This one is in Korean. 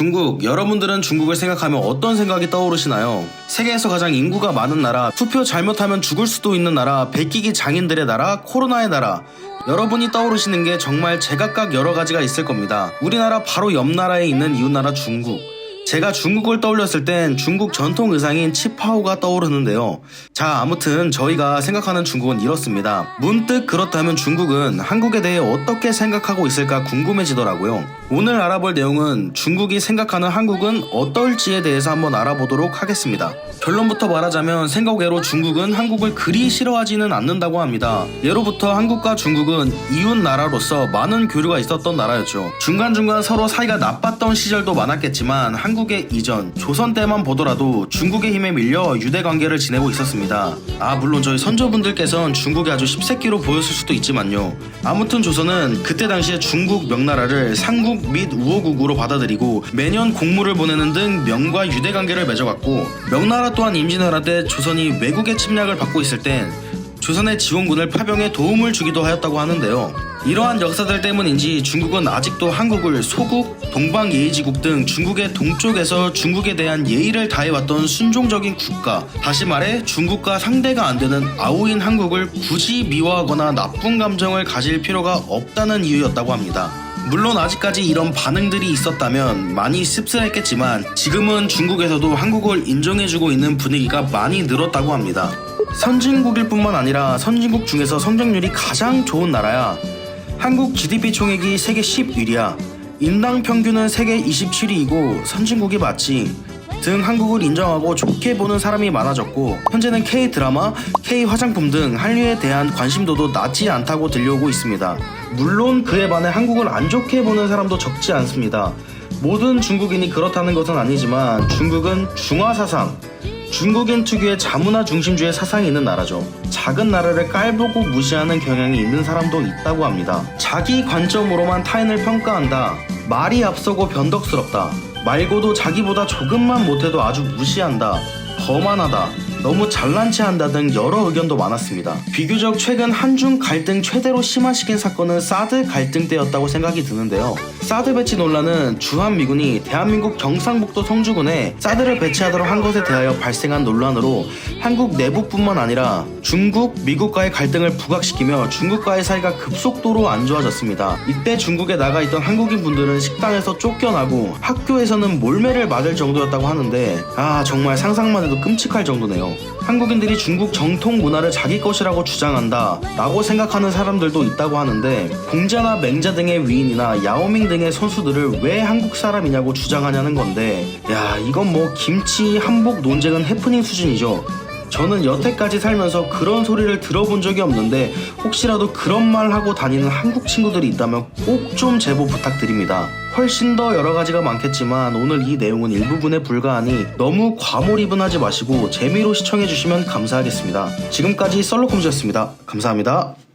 중국, 여러분들은 중국을 생각하면 어떤 생각이 떠오르시나요? 세계에서 가장 인구가 많은 나라, 투표 잘못하면 죽을 수도 있는 나라, 베끼기 장인들의 나라, 코로나의 나라. 여러분이 떠오르시는 게 정말 제각각 여러 가지가 있을 겁니다. 우리나라 바로 옆 나라에 있는 이웃 나라 중국. 제가 중국을 떠올렸을 땐 중국 전통 의상인 치파오가 떠오르는데요. 자, 아무튼 저희가 생각하는 중국은 이렇습니다. 문득 그렇다면 중국은 한국에 대해 어떻게 생각하고 있을까 궁금해지더라고요. 오늘 알아볼 내용은 중국이 생각하는 한국은 어떨지에 대해서 한번 알아보도록 하겠습니다. 결론부터 말하자면 생각외로 중국은 한국을 그리 싫어하지는 않는다고 합니다. 예로부터 한국과 중국은 이웃 나라로서 많은 교류가 있었던 나라였죠. 중간중간 서로 사이가 나빴던 시절도 많았겠지만 한국 의 이전, 조선 때만 보더라도 중국의 힘에 밀려 유대 관계를 지내고 있었습니다. 아, 물론 저희 선조분들께선 중국이 아주 십새끼로 보였을 수도 있지만요. 아무튼 조선은 그때 당시에 중국 명나라를 상국 및 우호국으로 받아들이고 매년 공무를 보내는 등 명과 유대 관계를 맺어갔고 명나라 또한 임진왜란 때 조선이 외국의 침략을 받고 있을 땐 조선의 지원군을 파병에 도움을 주기도 하였다고 하는데요. 이러한 역사들 때문인지 중국은 아직도 한국을 소국, 동방예의지국 등 중국의 동쪽에서 중국에 대한 예의를 다해왔던 순종적인 국가, 다시 말해 중국과 상대가 안 되는 아우인 한국을 굳이 미워하거나 나쁜 감정을 가질 필요가 없다는 이유였다고 합니다. 물론 아직까지 이런 반응들이 있었다면 많이 씁쓸했겠지만 지금은 중국에서도 한국을 인정해주고 있는 분위기가 많이 늘었다고 합니다. 선진국일 뿐만 아니라 선진국 중에서 성장률이 가장 좋은 나라야. 한국 GDP 총액이 세계 10위야. 인당 평균은 세계 27위이고 선진국이 맞지. 등 한국을 인정하고 좋게 보는 사람이 많아졌고 현재는 K 드라마, K 화장품 등 한류에 대한 관심도도 낮지 않다고 들려오고 있습니다. 물론 그에 반해 한국을 안 좋게 보는 사람도 적지 않습니다. 모든 중국인이 그렇다는 것은 아니지만 중국은 중화 사상, 중국인 특유의 자문화 중심주의 사상이 있는 나라죠. 작은 나라를 깔보고 무시하는 경향이 있는 사람도 있다고 합니다. 자기 관점으로만 타인을 평가한다. 말이 앞서고 변덕스럽다. 말고도 자기보다 조금만 못해도 아주 무시한다. 거만하다. 너무 잘난 체 한다 등 여러 의견도 많았습니다. 비교적 최근 한중 갈등 최대로 심화시킨 사건은 사드 갈등 때였다고 생각이 드는데요. 사드 배치 논란은 주한미군이 대한민국 경상북도 성주군에 사드를 배치하도록 한 것에 대하여 발생한 논란으로 한국 내부뿐만 아니라 중국, 미국과의 갈등을 부각시키며 중국과의 사이가 급속도로 안 좋아졌습니다. 이때 중국에 나가 있던 한국인 분들은 식당에서 쫓겨나고 학교에서는 몰매를 맞을 정도였다고 하는데 아 정말 상상만 해도 끔찍할 정도네 요. 한국인들이 중국 정통 문화를 자기 것이라고 주장한다 라고 생각하는 사람들도 있다고 하는데 공자나 맹자 등의 위인이나 야오밍 등의 선수들을 왜 한국 사람이냐고 주장하냐는 건데 야 이건 뭐 김치 한복 논쟁은 해프닝 수준이죠 저는 여태까지 살면서 그런 소리를 들어본 적이 없는데 혹시라도 그런 말 하고 다니는 한국 친구들이 있다면 꼭 좀 제보 부탁드립니다. 훨씬 더 여러 가지가 많겠지만 오늘 이 내용은 일부분에 불과하니 너무 과몰입은 하지 마시고 재미로 시청해주시면 감사하겠습니다. 지금까지 썰로콤즈였습니다. 감사합니다.